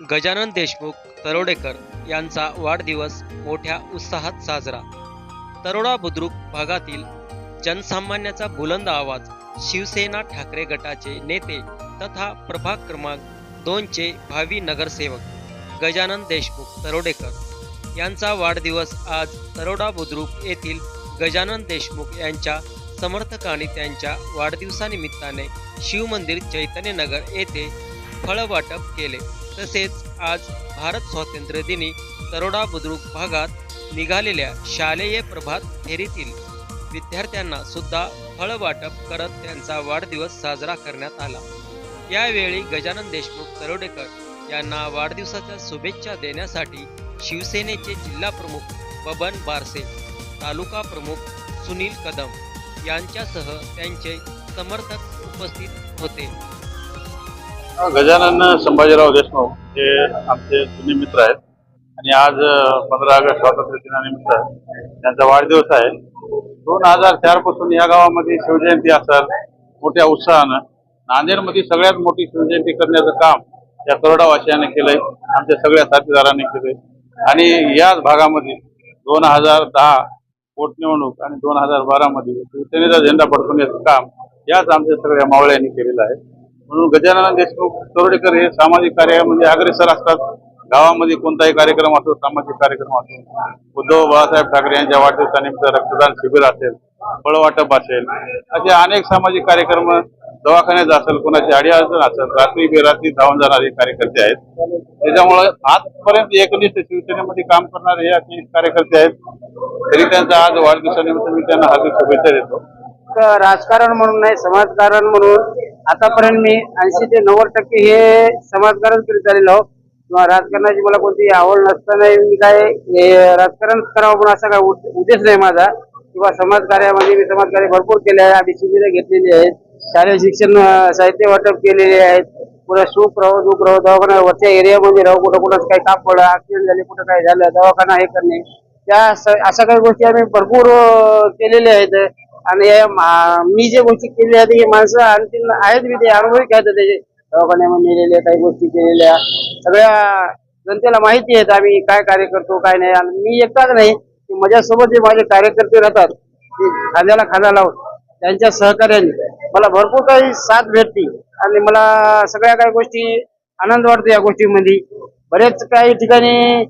गजानन देशमुख तरोडेकर यांचा वाढदिवस मोठ्या उत्साहात साजरा. तरोडा बुद्रुक भागातील जनसामान्याचा बुलंद आवाज शिवसेना ठाकरे गटाचे नेते तथा प्रभाग क्रमांक दोनचे भावी नगरसेवक गजानन देशमुख तरोडेकर यांचा वाढदिवस आज तरोडा बुद्रुक येथील गजानन देशमुख यांच्या समर्थकांनी त्यांच्या वाढदिवसानिमित्ताने शिवमंदिर चैतन्यनगर येथे फळवाटप केले. तसेच आज भारत स्वातंत्र्य दिनी तरोडा बुद्रुक भागात निघालेल्या शालेय प्रभात फेरीतील विद्यार्थ्यांना सुद्धा फळवाटप करत त्यांचा वाढदिवस साजरा करण्यात आला. यावेळी गजानन देशमुख तरोडेकर यांना वाढदिवसाच्या शुभेच्छा देण्यासाठी शिवसेनेचे जिल्हा प्रमुख बबन बारसे तालुका प्रमुख सुनील कदम यांच्यासह त्यांचे समर्थक उपस्थित होते. गजानन संभाजीराव देशमुख हे आमचे जुने मित्र आहेत. आणि आज पंधरा ऑगस्ट स्वातंत्र्य दिनानिमित्त त्यांचा वाढदिवस आहे. दोन हजार चारपासून या गावामध्ये शिवजयंती असाल मोठ्या उत्साहानं. नांदेडमध्ये सगळ्यात मोठी शिवजयंती करण्याचं काम या करोडावासियाने केलंय. आमच्या सगळ्या साथीदारांनी केलंय. आणि याच भागामध्ये दोन हजार दहा पोटनिवडणूक आणि दोन हजार बारामध्ये शिवसेनेचा झेंडा फडकवण्याचं काम याच आमच्या सगळ्या मावळ्यांनी केलेलं आहे. म्हणून गजानन देशमुख तरोडेकर हे सामाजिक कार्यामध्ये म्हणजे अग्रेसर असतात. गावामध्ये कोणताही कार्यक्रम असो सामाजिक कार्यक्रम असो. उद्धव बाळासाहेब ठाकरे यांच्या वाढदिवसानिमित्त रक्तदान शिबिर असेल फळवाटप असेल असे अनेक सामाजिक कार्यक्रम दवाखान्यात असेल कोणाची अडीअडचण असेल रात्री बेरात्री धावून जाणारे कार्यकर्ते आहेत. त्याच्यामुळे आजपर्यंत एकनिष्ठ शिवसेनेमध्ये काम करणारे हे असे कार्यकर्ते आहेत. तरी त्यांचा आज वाढदिवसानिमित्त मी त्यांना हार्दिक शुभेच्छा देतो. राजकारण म्हणून नाही समाजकारण म्हणून आतापर्यंत मी ऐंशी ते नव्वद टक्के हे समाजकारण करीत आलेलो आहो किंवा राजकारणाची मला कोणती आवड नसताना मी काय राजकारण करावं म्हणून असा काय उद्देश नाही माझा. किंवा समाजकार्यामध्ये मी समाजकार्य भरपूर केले आहे. आम्ही शिबिरं घेतलेली आहेत. शालेय शिक्षण साहित्य वाटप केलेले आहेत. पुन्हा सुख राहू दुःख राहू. दवाखाना वरच्या एरियामध्ये राहू. कुठं कुठं काही काप पडलं ऍक्सिडेंट झाले कुठं काय झालं दवाखाना हे करणे. त्या स- अशा काही गोष्टी आम्ही भरपूर केलेल्या आहेत. आणि मी जे गोष्टी केलेल्या आहेत हे माणसं आणखी आहेत मी ते अनुभवी खेळतात त्याचे दवाखान्यामध्ये नेलेल्या काही गोष्टी केलेल्या. सगळ्या जनतेला माहिती आहेत आम्ही काय कार्य करतो काय नाही. आणि मी एकटाच नाही की माझ्यासोबत जे माझे कार्यकर्ते राहतात ते खांद्याला खांदा लावून त्यांच्या सहकार्याने मला भरपूर काही साथ भेटते. आणि मला सगळ्या काही गोष्टी आनंद वाटतो या गोष्टीमध्ये. बरेच काही ठिकाणी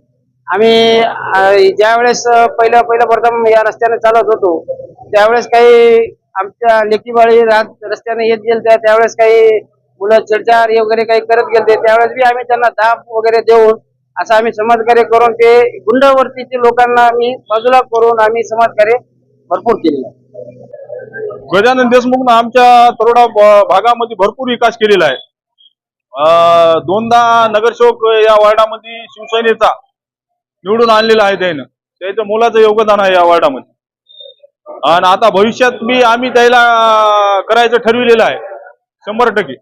आम्ही ज्यावेळेस ज्या वेळेस पहिलं पहिलं प्रथम या रस्त्याने चालत होतो त्यावेळेस काही आमच्या लेकीबाळी रात रस्त्याने येत गेलत्या त्यावेळेस काही मुलं चिडचार वगैरे काही करत गेलते त्यावेळेस बी आम्ही त्यांना दाब वगैरे देऊन असं आम्ही समाजकार्य करून ते गुंडवर्तीचे लोकांना आम्ही बाजूला करून आम्ही समाजकार्य भरपूर केलेलं आहे. गजानन देशमुखनं आमच्या तरोडा भागामध्ये भरपूर विकास केलेला आहे. अं, दोनदा नगरसेवक या वार्डामध्ये शिवसेनेचा निवडून आणलेला आहे त्यानं. त्याचं मोलाचं योगदान आहे या वार्डामध्ये. आणि आता भविष्यात मी आम्ही त्याला करायचं ठरविलेलं आहे. शंभर टक्के.